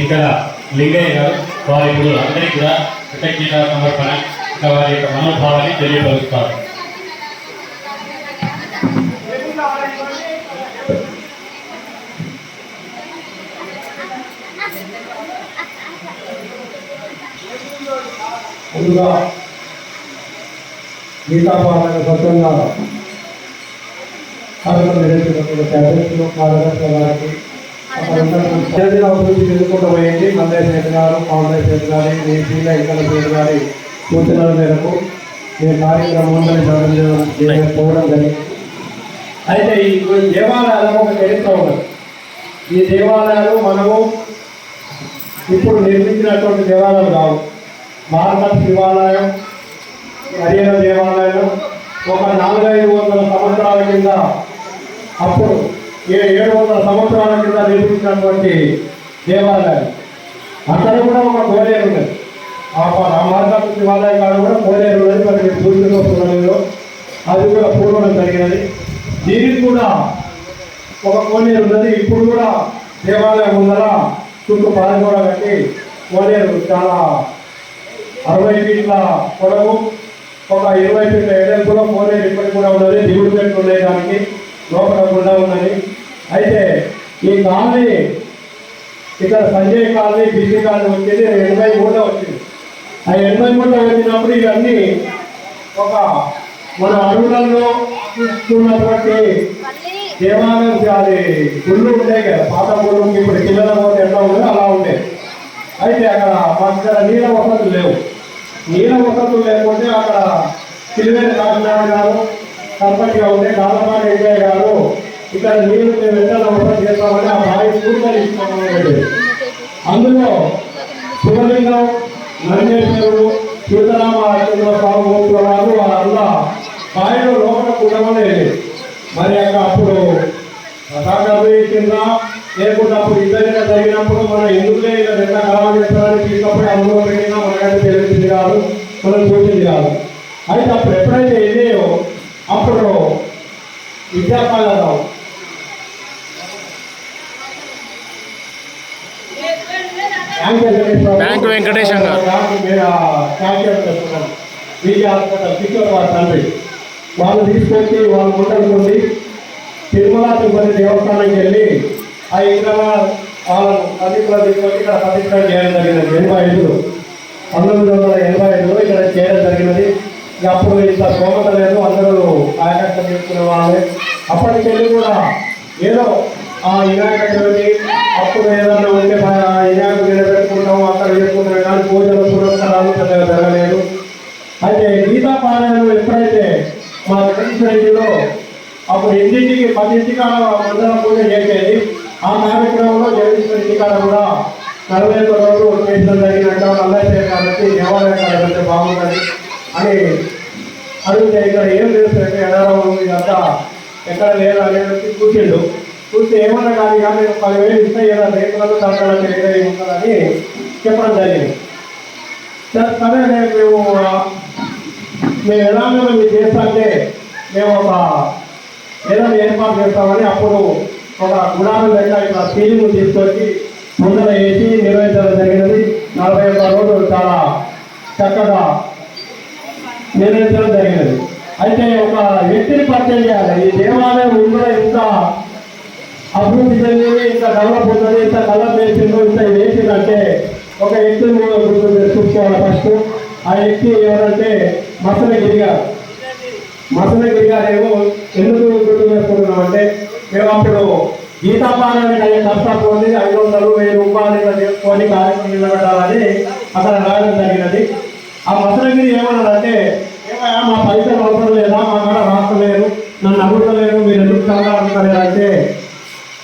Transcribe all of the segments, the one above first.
ఇక్కడ లింగయ్య గారు వారి ఇప్పుడు అందరికీ కూడా కృతజ్ఞత సమర్పణ ఇంకా వారి యొక్క మనోభావాన్ని తెలియపరుస్తారు. ముందుగా గీతాపారాయణ స్వచ్ఛంగా కార్యక్రమం నిర్వహించినటువంటి అధ్యక్షులు కార్యదర్శుల వారికి. అక్కడ ఉన్నటువంటి తెలుసుకుంటూ అభివృద్ధి చెందుకుంటూ పోయింది మల్లేష్ చేతున్నారు గారు కాంగ్రెస్ గారి మీ పీల ఇక్కడ రెడ్డి గారి సూచనల మేరకు ఈ కార్యక్రమం పోవడం జరిగింది. అయితే ఈ దేవాలయాలకు ఒక చరిత్ర ఉన్నది. ఈ దేవాలయాలు మనము ఇప్పుడు నిర్మించినటువంటి దేవాలయాలు కావు. భారత శివాలయం హరియాణ దేవాలయం ఒక నాలుగైదు వందల సంవత్సరాల కింద అప్పుడు ఏడు వందల సంవత్సరాల కింద నిర్మించినటువంటి దేవాలయం. అక్కడ కూడా ఒక కోనేరు ఉన్నది. ఆ ప- ఆ మార్గం శివాలయం కాడ కూడా కోనేరు ఉన్నది. మరి మీరు చూసిన అది కూడా పూర్వం జరిగినది. దీనికి కూడా ఒక కోనేరు ఉన్నది. ఇప్పుడు కూడా దేవాలయం ముందర చుట్టూ పారి కూడా కట్టి కోనేరు చాలా అరవై ఫీట్ల పొడవు ఒక ఇరవై ఫీట్ల కూడా కోనేరు ఇప్పటికి కూడా ఉన్నది. దిగుడు చెట్లు ఉన్నాయి దానికి లోపల గుండా ఉన్నది. అయితే ఈ కాలనీ ఇక్కడ సంజయ్ కాలనీ బీసీ కాలనీ వచ్చేది ఎనభై మూడులో వచ్చింది. ఆ ఎనభై మూడులో వచ్చినప్పుడు ఇవన్నీ ఒక మన అడవులలో చూస్తున్నటువంటి దేవాలయం అది గుళ్ళు ఉంటాయి కదా పాత గుళ్ళు ఇప్పుడు పిల్లల పోతే ఎట్లా ఉండేది అలా ఉండేది అయితే అక్కడ మాకు నీళ్ళ వసతులు లేవు. నీళ్ళ వసతులు లేకుంటే అక్కడ సిలివేరి కాకినాడ గారు సర్పంచ్గా ఉండే కాలపాటి వెంకయ్య గారు ఇక్కడ నీళ్ళు మేము వెంటనే వసతి చేస్తామని ఆ బావి పూర్తి ఇస్తామని అందులో శివలింగం నందేశ్వరుడు సీతారామ అర్జునుల స్వామి మూర్తుల వారు వాళ్ళంతా బావిలో లోపల కూడమని మరి అక్కడ అప్పుడు కాకరవి కింద లేకుండా అప్పుడు ఇద్దరిగా జరిగినప్పుడు మన ఎందుకులే ఇలా నిన్న ఖరాబ్ చేస్తారని తీసుకపోయి అందులో పెట్టినా మనకైతే తెలిసింది కాదు మనం చూసింది కాదు అయితే అప్పుడు ఎప్పుడైతే వెళ్ళాయో అప్పుడు విద్యాపాలరావు బ్యాంకు వెంకటేశం గారు. వాళ్ళు తీసుకొచ్చి వాళ్ళు ముందరుకుంది తిరుమల తిరుపతి దేవస్థానానికి వెళ్ళి ఆ ఇక్కడ వాళ్ళను పవిత్ర తీసుకొచ్చి ఇక్కడ పవిత్ర చేయడం జరిగినది ఎనభై ఐదు పంతొమ్మిది వందల ఎనభై ఐదులో ఇక్కడ చేయడం జరిగినది అప్పుడు ఇంత స్తోమత లేదు అందరూ ఆయకట్ట తీసుకునే వాళ్ళే అప్పటికెళ్ళి కూడా ఏదో ఆ వినాయక చవితి అప్పుడు ఏదన్నా ఉంటే మన వినాయకుడు నిలబెట్టుకుంటాం పూజలు పురస్కారాలు పెద్దగా జరగలేదు. అయితే గీతా పారాయణం ఎప్పుడైతే మా రెడ్డిలో అప్పుడు ఇంటింటికి పది ఇంటికాల మండలం పూజ చేసేది ఆ కార్యక్రమంలో జగదీశ్వర ఇంటికాడ కూడా నలభై ఒక్క రోజు చేసిన జరిగినట్టు నల్లయ్య కాబట్టి దేవాలయం కాబట్టి బాగుంటుంది. అని అడిగితే ఇక్కడ ఏం చేస్తుంటే ఎడరావు ఇదంతా ఎక్కడ లేదు అనేది కూర్చుండు చూస్తే ఏమన్నా కానీ కానీ నేను పదివేలు ఇస్తే ఇలా రేపులలో తరగతి తెలియదు ఉంటుందని చెప్పడం జరిగింది. సరే సరే మేము మేము ఎలాగో మేము చేస్తాంటే మేము ఒక ఏదైనా ఏర్పాటు చేస్తామని అప్పుడు ఒక గుడారం లెక్క ఇట్లా సీలింగ్ తీసుకొచ్చి ముందర వేసి నిర్వహించడం జరిగినది. నలభై ఒక్క రోజులు చాలా చక్కగా నిర్వహించడం జరిగినది. అయితే ఒక వ్యక్తిని పరిచయం చేయాలి. ఈ దేవాలయం ఉందో ఇంత అభివృద్ధి చెందింది ఇంత డెవలప్ అవుతుంది ఇంత డెవలప్ చేసిందో ఇంత వేసిందంటే ఒక వ్యక్తిని మనం గుర్తు చూసుకోవాలి ఫస్ట్. ఆ వ్యక్తి ఎవరంటే మసనగిరి గారు. మసనగిరి గారు ఏమో ఎందుకు గుర్తు చేసుకుంటున్నాం అంటే మేము అప్పుడు గీతాపారానికి అయ్యే కష్టాలు ఉంది ఐదు వందలు వెయ్యి రూపాయలు ఇలా చేసుకొని కార్యక్రమం నిలబెట్టాలని అక్కడ రాయడం జరిగినది. ఆ మసనగిరి ఏమన్నాడంటే ఏమయ్యా మా పైసలు అవసరం లేదా? మా కాడ రాస్తలేరు. నన్ను అడుగుతలేరు. మీరు ఎందుకు కాదా అడుగుతలేరు అంటే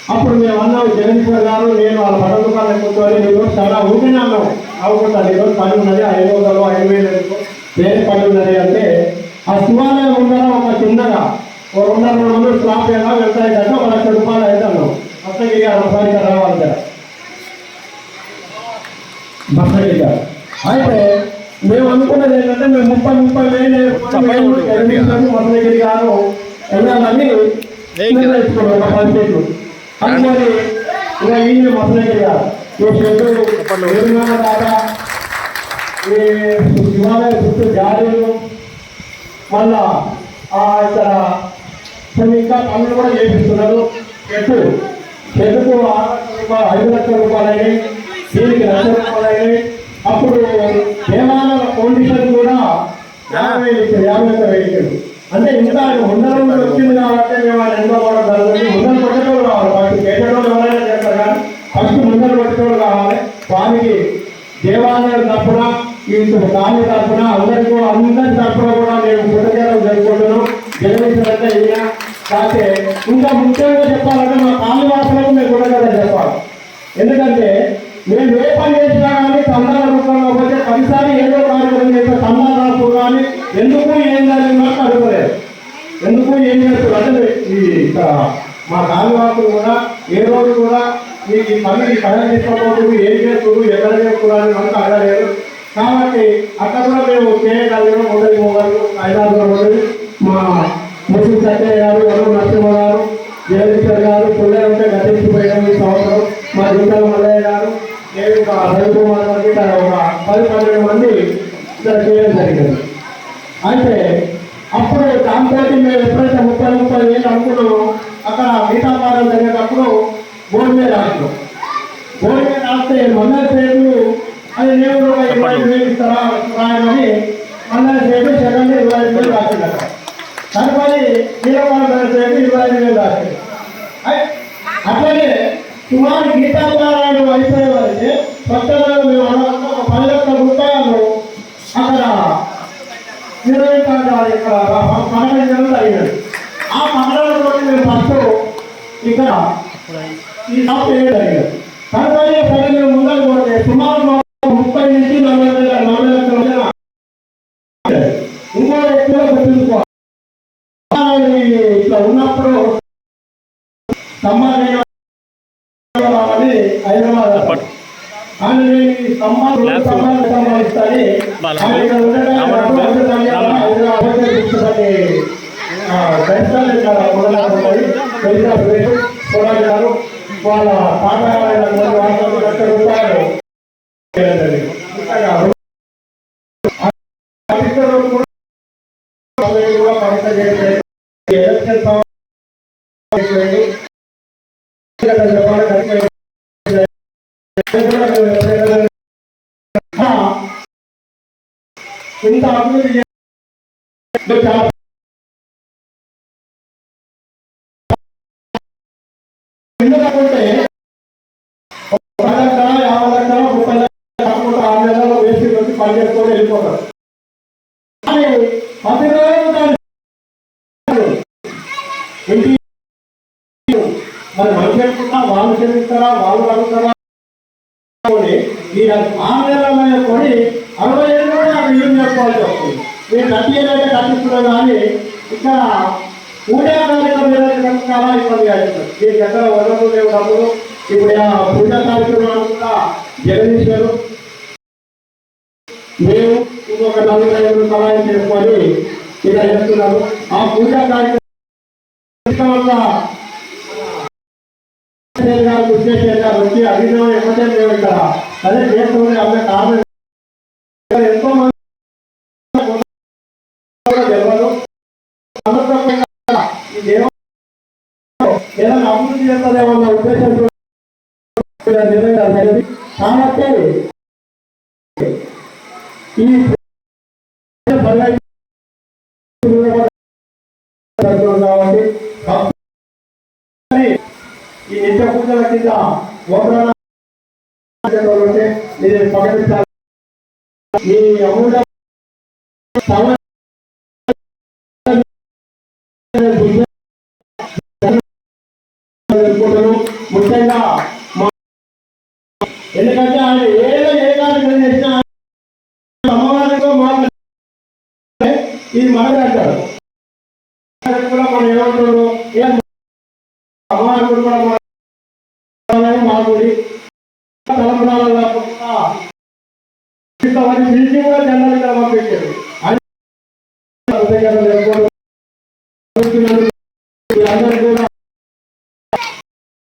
అప్పుడు మేము అన్నాం జగదీశ్వర్ గారు నేను వాళ్ళ బట్టల దుకాణం కూర్చొని నేను చాలా ఊరినే అన్నాం అవుకుంటాను ఈరోజు పని ఉన్నది ఐదు వందలు ఐదు వేలు వేరే పని ఉన్నది అంటే ఆ శివాలయం ముందర ఒక చిన్నగా ఓ రెండు రెండు వందలు స్లాప్ ఎలా వెళ్తాయి కదా ఒక లక్ష రూపాయలు అయితే అన్నాం గారు ఒకసారి రావాలి గారు. అయితే మేము అనుకున్నది ఏంటంటే మేము ముప్పై ముప్పై వేలు మస్తగిరి గారు వెళ్ళాలని నిర్ణయించుకున్నాం ఒక పది అనుకోని ఇక మసలగిరి గారు ఈ చెట్టు నిర్మాణ ఈ శివాలయ చుట్టూ జారీలు మళ్ళా ఇక్కడ కొన్ని ఇంకా పనులు కూడా చేపిస్తున్నారు. చెట్టు చెట్టుకు ఐదు లక్షల రూపాయలు అయినాయి. దీనికి లక్ష రూపాయలు అయినాయి. అప్పుడు దేవాలయ ఫౌండేషన్ కూడా యాభై యాభై వేలు అంటే ఇంకా వందల రోజులు వచ్చింది కాబట్టి మేము ఆయన ఎంతో కూడా జరుగుతుంది ముందర కొట్టేటోళ్ళు కావాలి ఫస్ట్ కేటోళ్ళు ఎవరైనా చేస్తారు కానీ ఫస్ట్ ముందర పెట్టుకోవడం కావాలి. స్వామికి దేవాలయం తరఫున ఈ స్వామి తరఫున అందరికీ కూడా అందరి తరఫున కూడా నేను కృతజ్ఞతలు జరుపుకుంటున్నాం జన్మించినట్టే ఈయన. కాకపోతే ఇంకా ముఖ్యంగా చెప్పాలంటే మా కాలనివాసులకు మేము కృతజ్ఞత చెప్పాలి. ఎందుకంటే మేము ఏ పని చేసినా కానీ సంతాన రూపంలో పోతే పదిసారి ఏదో కార్యక్రమం చేస్తే చందాలు రాసు కానీ ఎందుకు ఏం జరిగిందని అడగలేదు ఎందుకు ఏం చేస్తారు అంటే ఈ మా కాలనివాసులు కూడా ఏ రోజు కూడా ఈ పని ఈ పని తీసుకోకూడదు ఏం చేస్తారు ఎక్కడ చేస్తున్నారు? అని మనకు అడగలేదు. కాబట్టి అక్కడ కూడా మేము చేయగలిగిన మొదటి మోగారు హైదరాబాద్ రోజులు మా ముసలి సత్య గారు వరుణ్ నరసింహ గారు జగదీశ్వర్ గారు పుల్లె ఉంటే గతించిపోయాం ఈ సంవత్సరం. మా జీతాల మల్లయ్య గారు నేను ఒక రవికుమార్ గారికి ఒక పది పన్నెండు మంది ఇక్కడ చేయడం జరిగింది. అయితే అప్పుడు దాంతో మేము ఎప్పుడైతే ముప్పై ముప్పై వేలు అనుకున్నామో అక్కడ గీతాపారం జరిగేటప్పుడు బోర్డు మీద రాసినాం బోర్డు మీద రాస్తే మందర సేపు అది నేను ఒక ఇరవై ఐదు వేలు ఇస్తారా రాయమని మందర సేపు సెకండ్ ఇరవై ఐదు వేలు రాసిందట తదుపరి నీలపాల సేపు ఇరవై ఐదు వేలు రాసింది అయ్ అట్లనే సుమారు గీతాపారాయణ అయిపోయే వారికి కొత్తగా మేము అనుకున్న ఒక పది లక్షల రూపాయలు అక్కడ నిర్వహించాలి ఇక్కడ పగడ జరుగుతుంది ఆ పగడలో మేము ఫస్ట్ ఇక్కడ ఈ షాప్ వేయడం జరిగింది తదుపరి సరే మేము ముందర పోతే సుమారు ముప్పై నుంచి నలభై వేల నలభై లక్షల ఇంకో ఎక్కువ గుర్తుంచుకోవాలి ఇట్లా ఉన్నప్పుడు సంబంధం రావాలి హైదరాబాద్ ఆయన ఈ సంబంధం సంబంధం సంబంధిస్తాని ఆయన ఇక్కడ ఉండడానికి హైదరాబాద్ తీసుకుని దర్శనాలు ఇక్కడ ఉండడానికి దర్శనాలు పేరు చూడాలి గారు వాళ్ళ తాతగారు లక్ష రూపాయలు ఎలక్షన్ ఇంత అభివృద్ధి ఎందుకంటే ఒక లక్ష యాభై లక్షల ముప్పై లక్షల కాకుండా ఆరు వేసి వచ్చి పని చేసుకొని వెళ్ళిపోతారు కానీ పది ఇంటి మరి మనిషి అనుకున్నా వాళ్ళు చెల్లిస్తారా వాళ్ళు అడుగుతారా ఈ ఆరు నెలల కొని అరవై ఏళ్ళు కూడా అక్కడ ఏం చేసుకోవాల్సి వస్తుంది మీరు కట్టి కానీ ఇక్కడ పూజా కార్యక్రమం ఏదైతే చాలా ఇబ్బంది అవుతుంది మీకు ఎక్కడ వనరులు లేవు డబ్బులు. ఇప్పుడు పూజా కార్యక్రమాలు కూడా జగదీశ్వరు మేము ఇంకొక నలుగురు ఐదు సహాయం చేసుకొని ఇలా చేస్తున్నాము ఆ పూజా కార్యక్రమం వల్ల చంద్రశేఖర్ గారు కృష్ణేశ్వర్ గారు వచ్చి అడిగిన ఎమ్మటే మేము ఇక్కడ అదే చేస్తుంది అన్న కారణం ఇక్కడ ఎంతో మంది కూడా తెలియదు సందర్భంగా ఈ దేవం ఏదైనా అభివృద్ధి చేస్తుందేమో అన్న ఉద్దేశంతో కాబట్టి ఈ కాబట్టి ఈ నిత్య పూజల కింద ఉంటే ఇది ప్రకటించాలి ఈ అమూల్య జరుపుకుంటాను. ముఖ్యంగా ఎందుకంటే ఆయన ఏదో ఏ కార్యక్రమం చేసినా అమ్మవారితో మాట్లాడే ఇది మాట్లాడతారు కూడా మనం ఏమంటారు ఏం కూడా మా- మా కాకుండా పిలిచి కూడా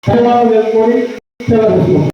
అందరూ కూడా సెలవు